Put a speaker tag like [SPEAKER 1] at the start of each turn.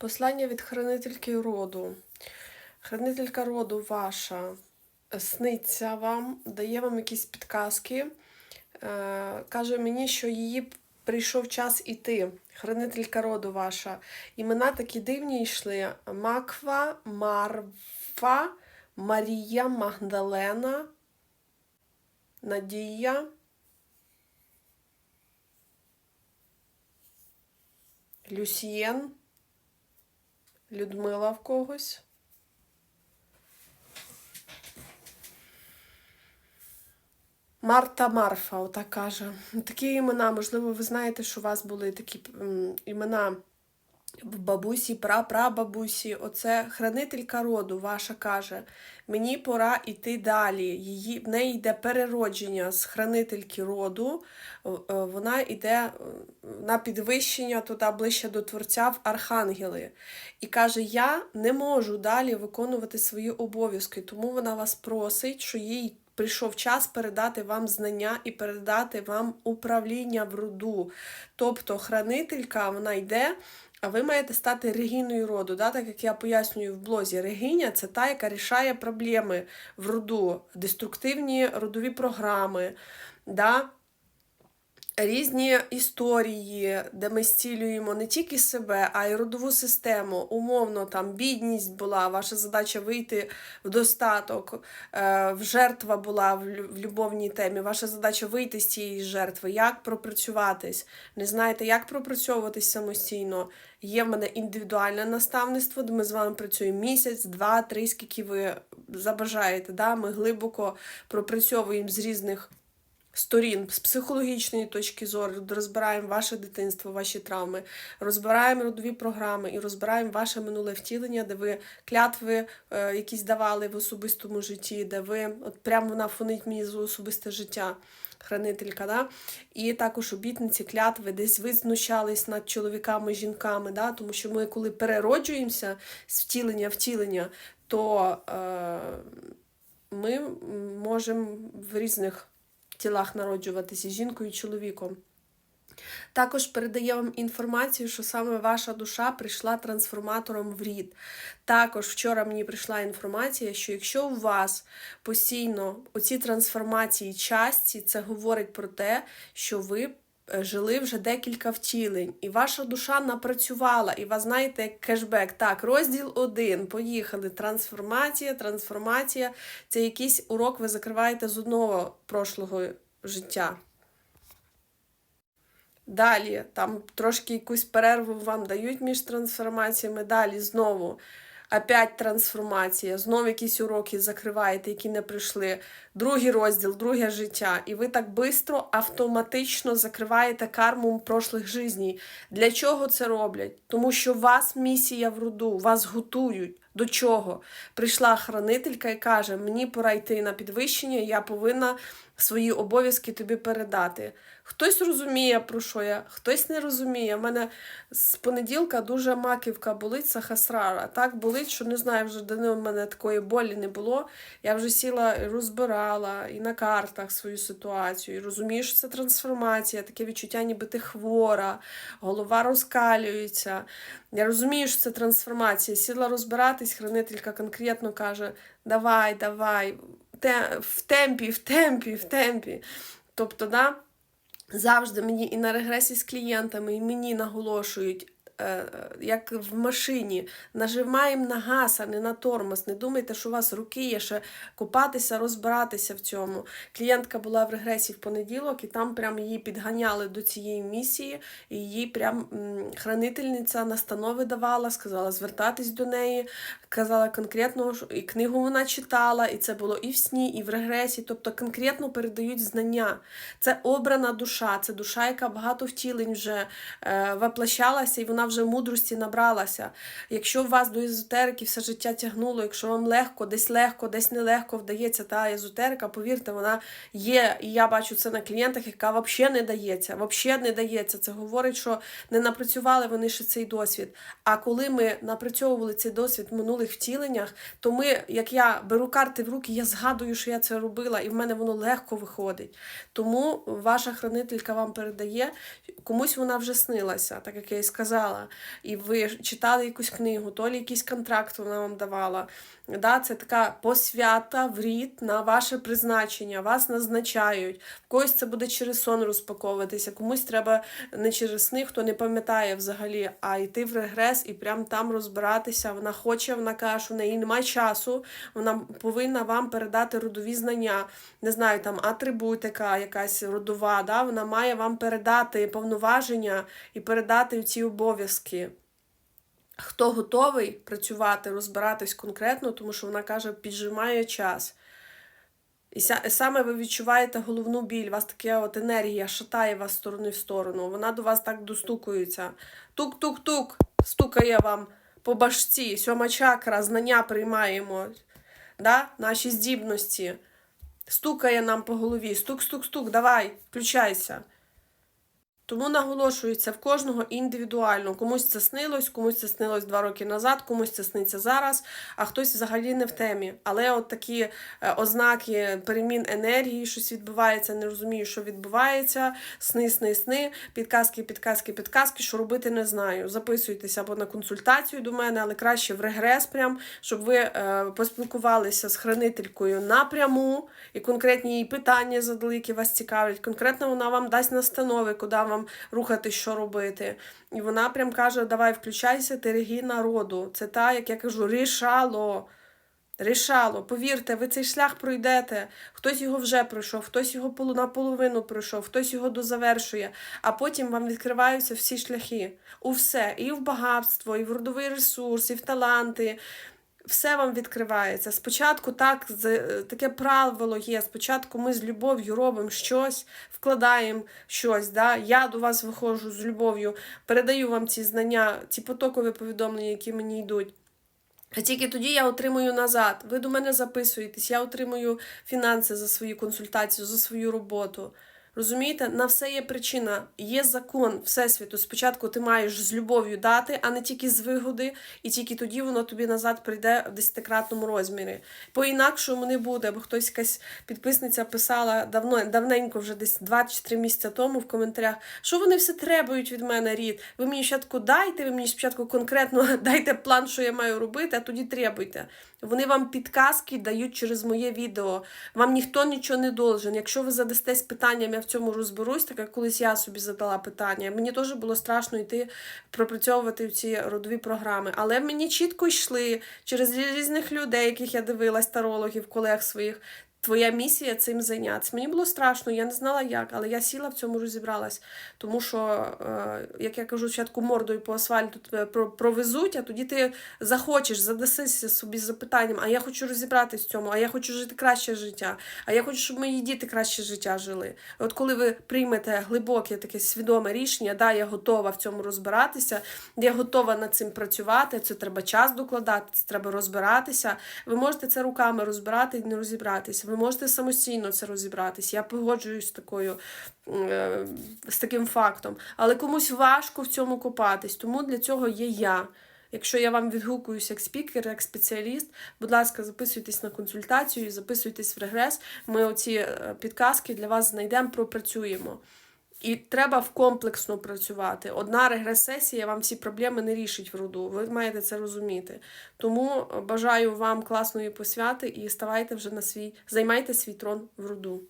[SPEAKER 1] Послання від хранительки роду. Хранителька роду ваша сниться вам, дає вам якісь підказки. Е, каже мені, що її прийшов час іти. Хранителька роду ваша. Імена такі дивні йшли: Маква, Марва, Марія, Магдалена, Надія. Люсієн. Людмила в когось. Марта Марфа, отак каже. Такі імена, можливо, ви знаєте, що у вас були такі імена в бабусі, прапрабабусі. Оце хранителька роду ваша каже. Мені пора йти далі. Її, в неї йде переродження з хранительки роду. Е, Вона йде е, на підвищення туди ближче до Творця в Архангели. І каже: Я не можу далі виконувати свої обов'язки, тому вона вас просить, що їй прийшов час передати вам знання і передати вам управління в роду. Тобто хранителька вона йде. А ви маєте стати регіною роду, да? так як я пояснюю в блозі. Регіня це та, яка рішає проблеми в роду, деструктивні родові програми, да? Різні історії, де ми зцілюємо не тільки себе, а й родову систему. Умовно, там бідність була, ваша задача вийти в достаток, е, в жертва була в любовній темі. Ваша задача вийти з цієї жертви, як пропрацюватись. Не знаєте, як пропрацьовуватись самостійно. Є в мене індивідуальне наставництво, де ми з вами працюємо місяць, два, три, скільки ви забажаєте. Да? Ми глибоко пропрацьовуємо з різних сторін з психологічної точки зору, розбираємо ваше дитинство, ваші травми, розбираємо родові програми і розбираємо ваше минуле втілення, де ви клятви е, якісь давали в особистому житті, де ви от прямо вона фонить мені за особисте життя. Хранителька, да? і також обітниці, клятви, десь ви знущались над чоловіками, жінками, да? тому що ми, коли перероджуємося з втілення втілення, то е, ми можемо в різних тілах народжуватися жінкою і чоловіком. Також передає вам інформацію, що саме ваша душа прийшла трансформатором в рід. Також вчора мені прийшла інформація, що якщо у вас постійно оці трансформації часті, це говорить про те, що ви жили вже декілька втілень, і ваша душа напрацювала, і вас знаєте, як кешбек. Так, розділ один. Поїхали. Трансформація, трансформація. Це якийсь урок ви закриваєте з одного прошлого життя. Далі, там трошки якусь перерву вам дають між трансформаціями. Далі знову опять трансформація, знову якісь уроки закриваєте, які не прийшли. Другий розділ, друге життя. І ви так швидко, автоматично закриваєте карму прошлих життів. Для чого це роблять? Тому що вас місія в роду, вас готують. До чого? Прийшла хранителька і каже: мені пора йти на підвищення, я повинна свої обов'язки тобі передати. Хтось розуміє, про що я, хтось не розуміє. У мене з понеділка дуже маківка болить сахасрара. Так болить, що не знаю, вже давно в мене такої болі не було. Я вже сіла і розбирала і на картах свою ситуацію. І розумію, що це трансформація, таке відчуття, ніби ти хвора, голова розкалюється. Я розумію, що це трансформація. Сіла розбиратись, хранителька конкретно каже: давай, давай, в темпі, в темпі, в темпі. Тобто, да, завжди мені і на регресі з клієнтами, і мені наголошують. Е, Як в машині, нажимаємо на газ, а не на тормоз. Не думайте, що у вас руки є ще купатися, розбиратися в цьому. Клієнтка була в регресі в понеділок, і там прям її підганяли до цієї місії, і їй прям хранительниця настанови давала, сказала звертатись до неї, казала конкретно, і книгу вона читала, і це було і в сні, і в регресі. Тобто конкретно передають знання. Це обрана душа, це душа, яка багато втілень вже е, воплощалася, і вона вже мудрості набралася. Якщо вас до езотерики все життя тягнуло, якщо вам легко, десь легко, десь нелегко вдається та езотерика, повірте, вона є. І я бачу це на клієнтах, яка взагалі не дається. Взагалі не дається. Це говорить, що не напрацювали вони ще цей досвід. А коли ми напрацьовували цей досвід в минулих втіленнях, то ми, як я беру карти в руки, я згадую, що я це робила, і в мене воно легко виходить. Тому ваша хранителька вам передає, комусь вона вже снилася, так як я і сказала. Давала, і ви читали якусь книгу, то лі якийсь контракт вона вам давала. Да, це така посвята в рід на ваше призначення. Вас назначають. В когось це буде через сон розпаковуватися, комусь треба не через сни, хто не пам'ятає взагалі, а йти в регрес і прям там розбиратися. Вона хоче, вона каже, що в неї немає часу. Вона повинна вам передати родові знання. Не знаю, там атрибутика, якась родова. Да? Вона має вам передати повноваження і передати ці обов'язки. Хто готовий працювати, розбиратись конкретно, тому що вона каже, піджимає час. І саме ви відчуваєте головну біль, у вас така от енергія шатає вас з сторони в сторону. Вона до вас так достукується. Тук-тук-тук, стукає вам по башці, сьома чакра, знання приймаємо, да? наші здібності. Стукає нам по голові. Стук-стук-стук, давай, включайся. Тому наголошується в кожного індивідуально. Комусь це снилось, комусь це снилось два роки назад, комусь це сниться зараз, а хтось взагалі не в темі. Але от такі е, ознаки перемін енергії, щось відбувається, не розумію, що відбувається. Сни, сни, сни, підказки, підказки, підказки, що робити не знаю. Записуйтеся або на консультацію до мене, але краще в регрес, прям, щоб ви е, поспілкувалися з хранителькою напряму і конкретні їй питання задали, які вас цікавлять. Конкретно вона вам дасть настанови, куди вам рухати, що робити. І вона прям каже: давай, включайся, ти народу. Це та, як я кажу, рішало. Рішало, повірте, ви цей шлях пройдете. Хтось його вже пройшов, хтось його наполовину пройшов, хтось його дозавершує, а потім вам відкриваються всі шляхи. У все, і в багатство, і в родовий ресурс, і в таланти. Все вам відкривається. Спочатку так, таке правило є. Спочатку ми з любов'ю робимо щось, вкладаємо щось. Да? Я до вас виходжу з любов'ю, передаю вам ці знання, ці потокові повідомлення, які мені йдуть. А тільки тоді я отримую назад. Ви до мене записуєтесь, я отримую фінанси за свою консультацію, за свою роботу. Розумієте, на все є причина, є закон Всесвіту. Спочатку ти маєш з любов'ю дати, а не тільки з вигоди, і тільки тоді воно тобі назад прийде в десятикратному розмірі. По-інакшому не буде, бо хтось якась підписниця писала давно, давненько, вже десь 2 чи 3 місяці тому в коментарях, що вони все требують від мене, рід. Ви мені спочатку дайте, ви мені спочатку конкретно дайте план, що я маю робити, а тоді требуйте. Вони вам підказки дають через моє відео. Вам ніхто нічого не должен. Якщо ви задастесь питанням, в цьому розберусь, так як колись я собі задала питання. Мені теж було страшно йти пропрацьовувати ці родові програми. Але мені чітко йшли через різних людей, яких я дивилась, тарологів, колег своїх. Твоя місія цим зайнятися. Мені було страшно, я не знала як, але я сіла в цьому розібралась. Тому що, е, як я кажу, спочатку мордою по асфальту тебе провезуть, а тоді ти захочеш, задасися собі запитанням, а я хочу розібратись в цьому, а я хочу жити краще життя, а я хочу, щоб мої діти краще життя жили. От коли ви приймете глибоке таке свідоме рішення, да, я готова в цьому розбиратися, я готова над цим працювати, це треба час докладати, це треба розбиратися. Ви можете це руками розбирати і не розібратися. Ви можете самостійно це розібратись. Я погоджуюсь з такою е, з таким фактом. Але комусь важко в цьому копатись, тому для цього є я. Якщо я вам відгукуюсь як спікер, як спеціаліст, будь ласка, записуйтесь на консультацію, записуйтесь в регрес. Ми оці е, підказки для вас знайдемо, пропрацюємо. І треба в комплексно працювати. Одна регрес-сесія вам всі проблеми не рішить в роду. Ви маєте це розуміти. Тому бажаю вам класної посвяти і ставайте вже на свій, займайте свій трон в роду.